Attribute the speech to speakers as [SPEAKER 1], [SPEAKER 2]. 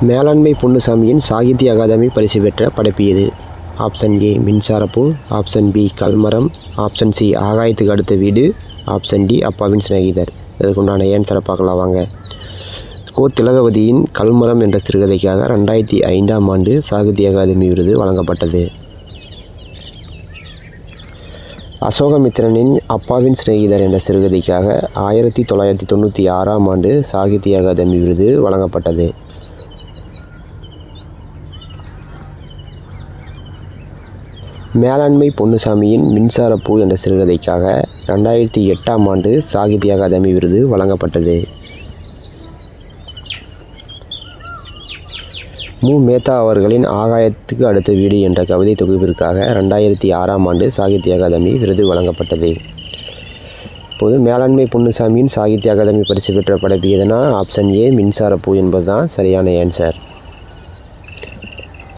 [SPEAKER 1] மேலாண்மை பொன்னுசாமியின் சாகித்ய அகாதமி பரிசு பெற்ற படைப்பு எது? ஆப்ஷன் ஏ மின்சாரப்பூ. ஆப்ஷன் பி கல்மரம். ஆப்ஷன் சி ஆகாயத்துக்கு அடுத்த வீடு. ஆப்ஷன் டி அப்பாவின் சிநேகிதர். இதற்குண்டான ஏன்சரை பார்க்கலாம் வாங்க. கோ திலகவதியின் கல்மரம் என்ற சிறுகதைக்காக ரெண்டாயிரத்தி ஐந்தாம் ஆண்டு சாகித்ய அகாதமி விருது வழங்கப்பட்டது. அசோகமித்திரனின் அப்பாவின் சிநேகிதர் என்ற சிறுகதைக்காக ஆயிரத்தி தொள்ளாயிரத்தி தொண்ணூற்றி ஆறாம் ஆண்டு சாகித்ய அகாதமி விருது வழங்கப்பட்டது. மேலாண்மை பொன்னுசாமியின் மின்சாரப்பூ என்ற சிறுகதைக்காக ரெண்டாயிரத்தி எட்டாம் ஆண்டு சாகித்ய அகாதமி விருது வழங்கப்பட்டது. மு. மேத்தா அவர்களின் ஆகாயத்துக்கு அடுத்த வீடு என்ற கவிதை தொகுப்பிற்காக ரெண்டாயிரத்தி ஆறாம் ஆண்டு சாகித்ய அகாதமி விருது வழங்கப்பட்டது. இப்போது மேலாண்மை பொன்னுசாமியின் சாகித்ய அகாதமி பரிசு பெற்ற படைப்பு எதுனா ஆப்ஷன் ஏ மின்சாரப்பூ என்பது தான் சரியான ஆன்சர்